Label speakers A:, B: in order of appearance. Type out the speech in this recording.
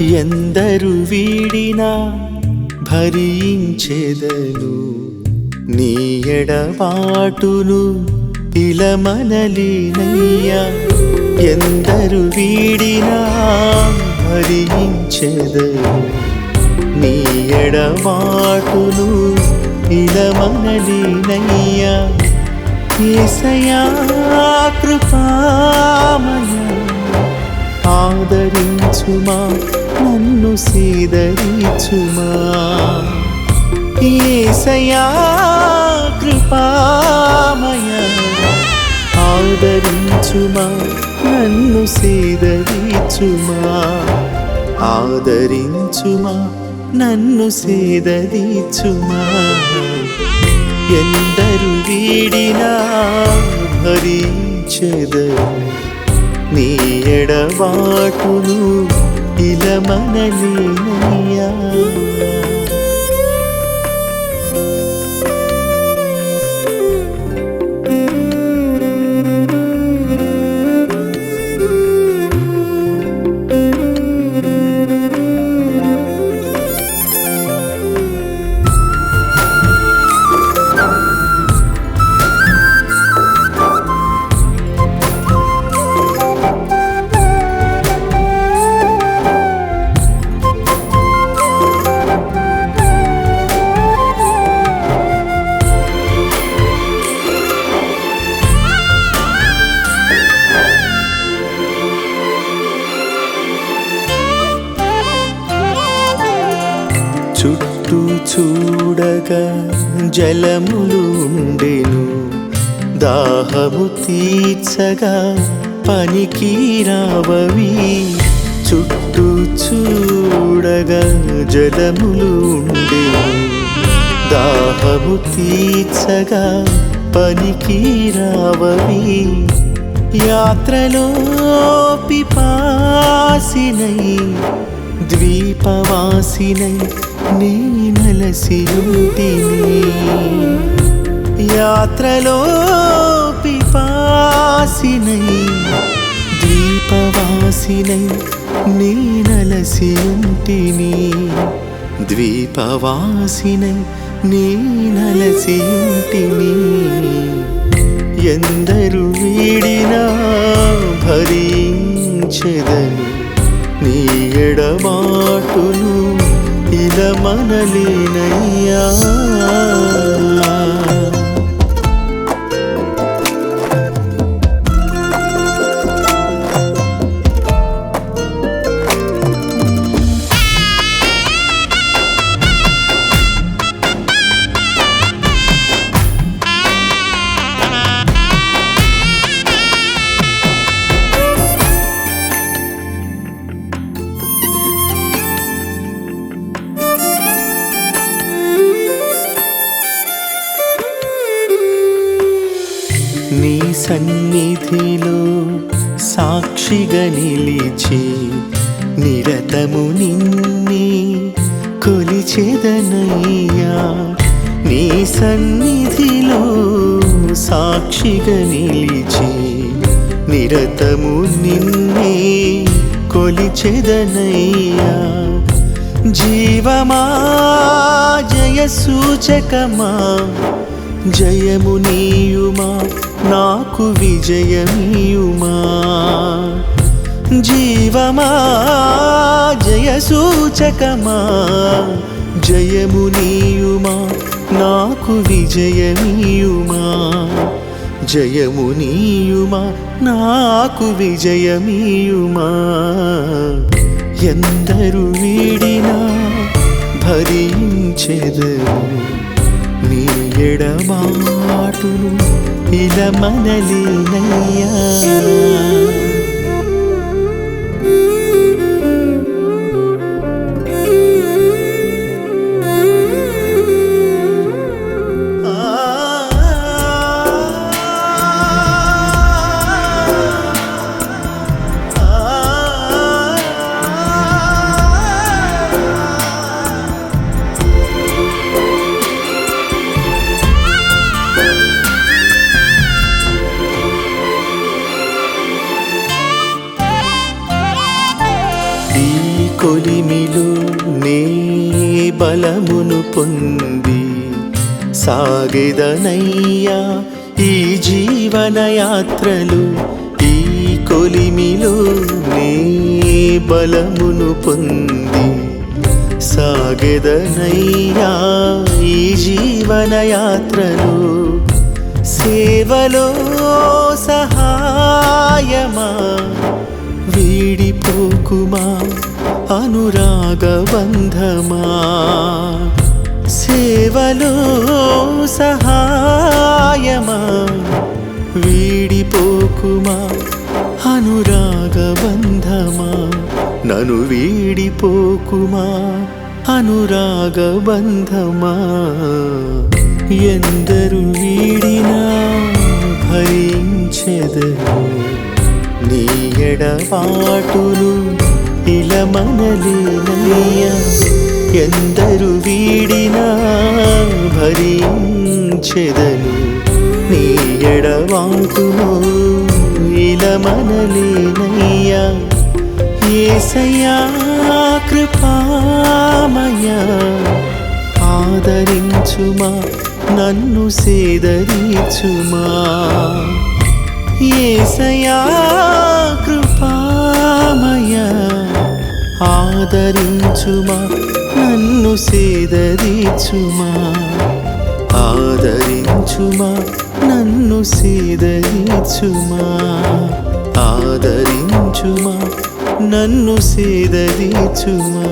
A: ఎందరు వీడినా భరించెదను నీ ఎడబాటును ఇలమనలేనయ్యా. ఎందరు వీడినా భరించెదను నీ ఎడబాటును ఇలమనలేనయ్యా. ఏసయా కృపామయ్యా ఆదరించుమా? నన్ను సీదరించుమా ఏసయా కృపామయ. ఆదరించుమా? నన్ను సీదరించుమా ఆదరించుమా? నన్ను సీదరించుమా ఎందరు వీడినా భరించదరు నీ ఎడబాటును ఇలమనలేనయ్యా. చుట్టూ చూడగా జలములు ఉండెను. దాహము తీర్చగా పనికి రావవి. చుట్టూ చూడగా జలములు ఉండెను. దాహము తీర్చగా పనికి రావవి. యాత్రలో పిపాసినై ద్వీపవాసినై నీ నలసియుంటిని యాత్రలో పిపాసినై ద్వీపవాసినై నీ నలసియుంటిని ద్వీపవాసినై నీ నలసియుంటిని ఎందరు వీడినా భరించదని నీ ఎడబాటును ఇలమనలేనయ్యా నీ సన్నిధిలో సాక్షిగా నిలిచి నిరతము నిన్ని కొలిచెదనయ్యా. నీ సన్నిధిలో సాక్షిగా నిలిచి నిరతము నిన్నే కొలిచెదనయ్యా. జీవమా జయ సూచకమా జయము నీయుమా. నాకు విజయమియుమా? జీవమా? జయ సూచకమా జయము నాకు విజయమియుమా? జయమునియుమా నాకు విజయమియుమా? ఎందరు వీడినా భరించెదరు నీ ఎడమాటును ఎడబాటును ఇలమనలేనయ్యా కొలిమిలు నీ బలమును పొంది సాగెదనయ్యా ఈ జీవన యాత్రలు ఈ కొలిమిలో నీ బలమును పొంది సాగెదనయ్యా ఈ జీవన యాత్రలు సేవలో సహాయమా వీడిపోకుమా అనురాగబంధమా? సేవలో సహాయమా? వీడిపోకుమా? అనురాగబంధమా? నను వీడిపోకుమా? అనురాగబంధమా? ఎందరు వీడినా భరించెదను నీ ఇలా మనలేనయ్యా ఎందరు వీడినా భరించెదను నీ ఎడవాకును ఇలా మనలేనయ్యా ఏసయ్యా కృపామయ ఆదరించుమా నన్ను సేదరించుమా. ఏసయా కృపామయా ఆదరించుమా నన్ను సేదరించుమా? ఆదరించుమా నన్ను సేదరించుమా? ఆదరించుమా నన్ను సేదరించుమా?